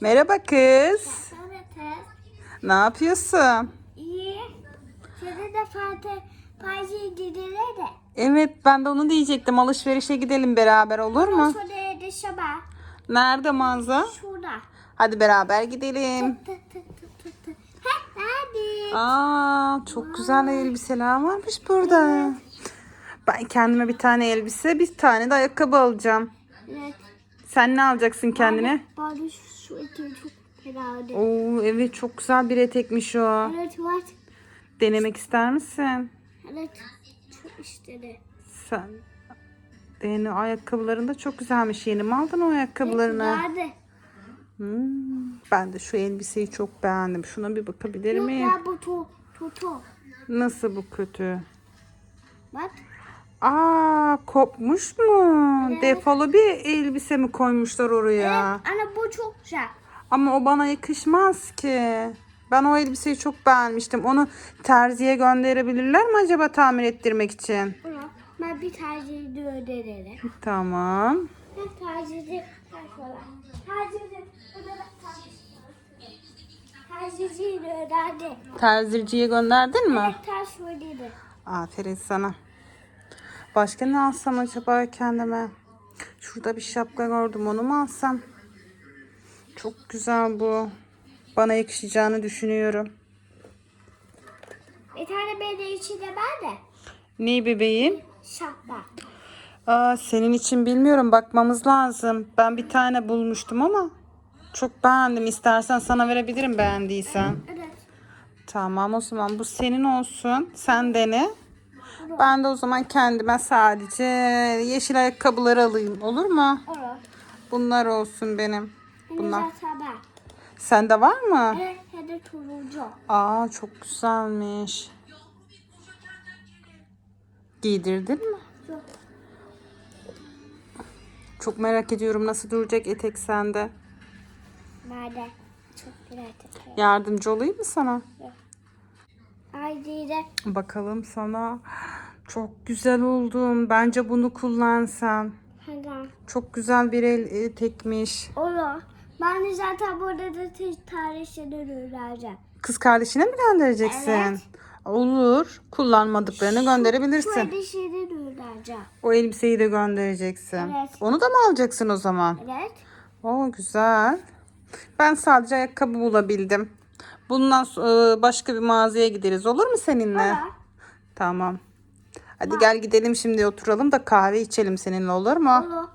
Merhaba kız. Ne yapıyorsun? İyi. Seni de Fatih Fatih gidelim de. Evet ben de onu diyecektim. Alışverişe gidelim beraber olur mu? Evde sabah. Nerede mağaza? Şurada. Hadi beraber gidelim. Tı tı tı tı tı. Heh, hadi. Aa çok güzel elbiseler varmış burada. Ben kendime bir tane elbise, bir tane de ayakkabı alacağım. Evet. Sen ne alacaksın kendine? Bari şu, şu eteği çok herhalde. Oo evet çok güzel bir etekmiş o. Evet var. Denemek ister misin? Evet. Çok istedi. Sen Dene ayakkabıların da çok güzelmiş. Yeni mi aldın o ayakkabılarını? Nerede? Hmm, ben de şu elbiseyi çok beğendim. Şuna bir bakabilir Yok miyim? ya bu to, to, to. Nasıl bu kötü? Bak. Aa kopmuş mu? Evet. Defolu bir elbise mi koymuşlar oraya? Evet. Ana bu çok güzel. Ama o bana yakışmaz ki. Ben o elbiseyi çok beğenmiştim. Onu terziye gönderebilirler mi acaba tamir ettirmek için? Bunu ben bir tercihini öderim. Tamam. Ben tercihini tercihini tercihini öderdi. Terziciye gönderdin mi? Ters ödedi. Aferin sana. Başka ne alsam acaba kendime? Şurada bir şapka gördüm onu mu alsam? Çok güzel bu. Bana yakışacağını düşünüyorum. Bir tane benim içinde ben de Ne bebeğim? şapka. Aa, senin için bilmiyorum bakmamız lazım. Ben bir tane bulmuştum ama çok beğendim. İstersen sana verebilirim beğendiysen. Evet. Tamam o zaman bu senin olsun. Sen dene. Ben de o zaman kendime sadece yeşil ayakkabıları alayım. Olur mu? Olur. Bunlar olsun benim. Bunlar. Sende var mı? Evet. De turuncu. Aa çok güzelmiş. Giydirdin mi? Yok. Çok merak ediyorum nasıl duracak etek sende. Nerede? Çok güzel teker. Yardımcı olayım mı sana? Haydi de Bakalım sana. Çok güzel oldun. Bence bunu kullansan. hemen. Çok güzel bir el etekmiş. Olur. Ben de zaten burada da tarihini öğreneceğim. Kız kardeşine mi göndereceksin? Evet. Olur. Kullanmadıklarını gönderebilirsin. Şeyleri öğreneceğim. O elbiseyi de göndereceksin. Evet. Onu da mı alacaksın o zaman? Evet. Oo güzel. Ben sadece ayakkabı bulabildim. Bundan sonra başka bir mağazaya gideriz olur mu seninle? Olur. Tamam. Hadi gel gidelim şimdi oturalım da kahve içelim seninle olur mu? Olur.